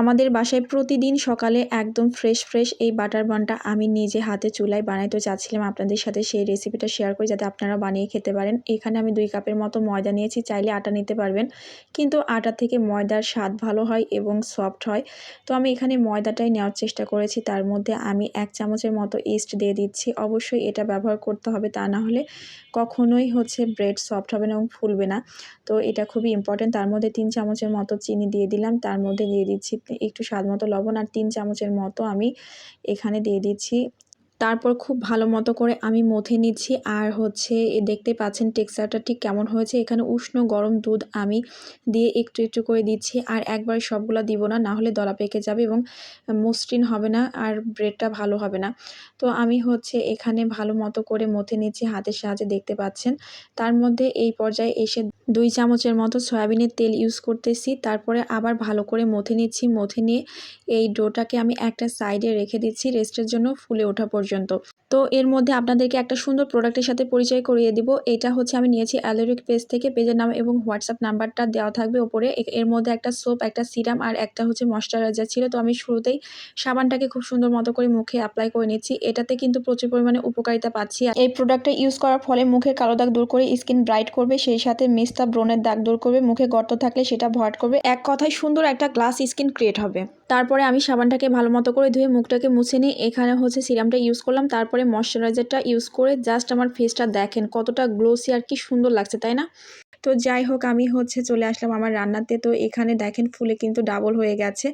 আমাদের বাসায় প্রতিদিন সকালে একদম ফ্রেশ ফ্রেশ এই বাটার বানটা আমি নিজে হাতে চুলায় বানাইতে চাচ্ছিলাম আপনাদের সাথে সেই রেসিপিটা শেয়ার করি যাতে আপনারা বানিয়ে খেতে পারেন। এখানে আমি দুই কাপের মতো ময়দা নিয়েছি, চাইলে আটা নিতে পারবেন। কিন্তু আটা থেকে ময়দার স্বাদ ভালো হয় এবং সফট হয়। তো আমি এখানে ময়দাটাই নেওয়ার চেষ্টা করেছি। তার মধ্যে আমি এক চামচের মতো ইস্ট দিয়ে দিচ্ছি। অবশ্যই এটা ব্যবহার করতে হবে, তা না হলে কখনোই হচ্ছে ব্রেড সফট হবে না এবং ফুলবে না। তো এটা খুবই ইম্পর্টেন্ট তার মধ্যে তিন চামচের মতো চিনি দিয়ে দিলাম। তার মধ্যে দিয়ে দিচ্ছি একটু স্বাদ মতো লবণ আর তিন চামচের মতো আমি এখানে দিয়ে দিচ্ছি। তারপর খুব ভালো মতো করে আমি মথে নিচ্ছি আর হচ্ছে দেখতে পাচ্ছেন টেক্সচারটা ঠিক কেমন হয়েছে। এখানে উষ্ণ গরম দুধ আমি দিয়ে একটু একটু করে দিচ্ছি আর একবার সবগুলো দিব না না হলে দলা পেকে যাবে এবং মসৃণ হবে না আর ব্রেডটা ভালো হবে না। তো আমি হচ্ছে এখানে ভালো মতো করে মথে নিচ্ছি হাতের সাহায্যে দেখতে পাচ্ছেন। তার মধ্যে এই পর্যায়ে এসে দুই চামচের মতো সয়াবিনের তেল ইউজ করতেছি। তারপরে আবার ভালো করে মথে নিচ্ছি। মথে নিয়ে এই ডোটাকে আমি একটা সাইডে রেখে দিচ্ছি রেস্টের জন্য ফুলে ওঠা পর্যন্ত। তো এর মধ্যে আপনাদেরকে একটা সুন্দর প্রোডাক্টের সাথে পরিচয় করিয়ে দিব। এটা হচ্ছে আমি নিয়েছি অ্যালোরিক পেজ থেকে। পেজের নাম এবং হোয়াটসঅ্যাপ নাম্বারটা দেওয়া থাকবে ওপরে। এর মধ্যে একটা সোপ, একটা সিরাম আর একটা হচ্ছে ময়শ্চারাইজার ছিল। তো আমি শুরুতেই সাবানটাকে খুব সুন্দর মতো করে মুখে অ্যাপ্লাই করে নিচ্ছি। এটাতে কিন্তু প্রচুর পরিমাণে উপকারিতা পাচ্ছি। এই প্রোডাক্টটা ইউজ করার ফলে মুখের কালো দাগ দূর করে স্কিন ব্রাইট করবে। সেই সাথে ব্রণের দাগ দূর করবে, মুখে গর্ত থাকলে সেটা ভয়াট করবে। এক কথায় সুন্দর একটা গ্লাস স্কিন ক্রিয়েট হবে। তারপরে আমি সাবানটাকে ভালো মতো করে ধুয়ে মুখটাকে মুছে নিয়ে এখানে হচ্ছে সিরামটা ইউজ করলাম। তারপরে ময়শ্চারাইজারটা ইউজ করে জাস্ট আমার ফেসটা দেখেন কতটা গ্লোসি আর কি সুন্দর লাগছে, তাই না? তো যাই হোক, আমি হচ্ছে চলে আসলাম আমার রান্নাতে। তো এখানে দেখেন ফুলে কিন্তু ডাবল হয়ে গেছে।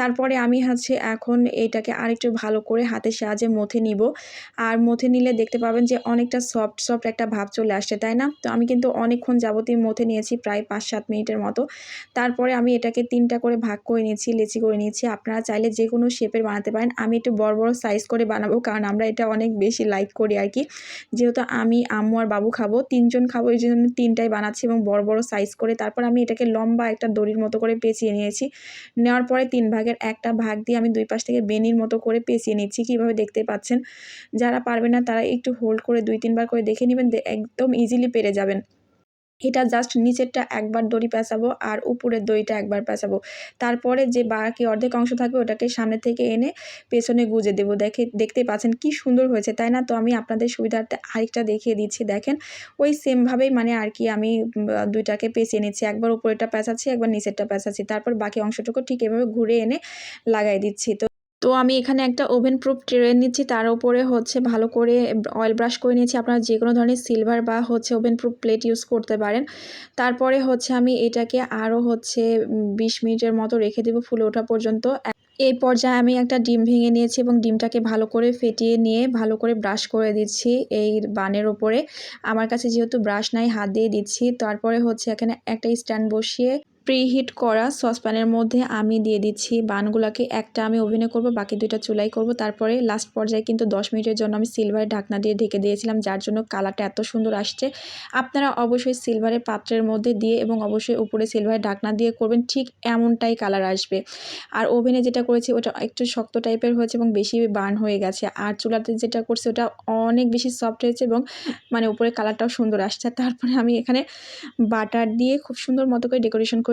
তারপরে আমি হচ্ছে এখন এইটাকে আরেকটু ভালো করে হাতের সাহায্যে মথে নিব। আর মথে নিলে দেখতে পাবেন যে অনেকটা সফট সফট একটা ভাব চলে আসছে, তাই না? তো আমি কিন্তু অনেকক্ষণ যাবতীয় মথে নিয়েছি প্রায় পাঁচ সাত মিনিটের মতো। তারপরে আমি এটাকে তিনটা করে ভাগ করে নিয়েছি, লেচি করে নিয়েছি। আপনারা চাইলে যে কোনো শেপের বানাতে পারেন। আমি একটু বড় বড় সাইজ করে বানাবো কারণ আমরা এটা অনেক বেশি লাইক করি আর কি। যেহেতু আমি আম্মু আর বাবু খাব, তিনজন খাব, এই জন্য তিনটাই বানাচ্ছি এবং বড় বড় সাইজ করে তারপর আমি এটাকে লম্বা একটা দড়ির মতো করে পেঁচিয়ে নিয়েছি। নেওয়ার পরে তিন ভাগের একটা ভাগ দিয়ে আমি দুই পাশ থেকে বেনির মতো করে পেঁচিয়ে নিচ্ছি। কীভাবে দেখতে পাচ্ছেন? যারা পারবে না তারা একটু হোল্ড করে দুই, তিনবার করে দেখে নেবেন একদম ইজিলি পেরে যাবেন। এটা জাস্ট নিচেরটা একবার দড়ি পেঁচাবো আর উপরের দড়িটা একবার পেঁচাবো। তারপরে যে বাকি অর্ধেক অংশ থাকবে ওটাকে সামনে থেকে এনে পেছনে গুজে দেবো। দেখে দেখতে পাচ্ছেন কি সুন্দর হয়েছে, তাই না? তো আমি আপনাদের সুবিধার্থে আরেকটা দেখিয়ে দিচ্ছি, দেখেন। ওই সেমভাবেই মানে আর কি আমি দুইটাকে পেঁচিয়ে নিচ্ছি। একবার উপরেরটা পেঁচাচ্ছি, একবার নিচেরটা পেঁচাচ্ছি। তারপর বাকি অংশটুকু ঠিক এভাবে ঘুরে এনে লাগাই দিচ্ছি। তো তো আমি এখানে একটা ওভেন প্রুফ ট্রে নিচ্ছি, তার উপরে হচ্ছে ভালো করে অয়েল ব্রাশ করে নিয়েছি। আপনারা যে কোনো ধরনের সিলভার বা হচ্ছে ওভেন প্রুফ প্লেট ইউজ করতে পারেন। তারপরে হচ্ছে আমি এটাকে আরও হচ্ছে বিশ মিনিটের মতো রেখে দেবো ফুলে ওঠা পর্যন্ত। এই পর্যায়ে আমি একটা ডিম ভেঙে নিয়েছি এবং ডিমটাকে ভালো করে ফেটিয়ে নিয়ে ভালো করে ব্রাশ করে দিচ্ছি এই বানের ওপরে। আমার কাছে যেহেতু ব্রাশ নাই, হাত দিয়ে দিচ্ছি। তারপরে হচ্ছে এখানে একটা স্ট্যান্ড বসিয়ে প্রিহিট করা সসপ্যানের মধ্যে আমি দিয়ে দিচ্ছি বানগুলোকে। একটা আমি ওভেনে করব, বাকি দুইটা চুলাই করব। তারপরে লাস্ট পর্যায়ে কিন্তু দশ মিনিটের জন্য আমি সিলভারের ঢাকনা দিয়ে ঢেকে দিয়েছিলাম, যার জন্য কালারটা এত সুন্দর আসছে। আপনারা অবশ্যই সিলভারের পাত্রের মধ্যে দিয়ে এবং অবশ্যই উপরে সিলভারের ঢাকনা দিয়ে করবেন, ঠিক এমনটাই কালার আসবে। আর ওভেনে যেটা করেছি, ওটা একটু শক্ত টাইপের হয়েছে এবং বেশি বার্ন হয়ে গেছে। আর চুলাতে যেটা করছে, ওটা অনেক বেশি সফট হয়েছে এবং মানে উপরে কালারটাও সুন্দর আসছে। তারপরে আমি এখানে বাটার দিয়ে খুব সুন্দর মতো করে ডেকোরেশন করে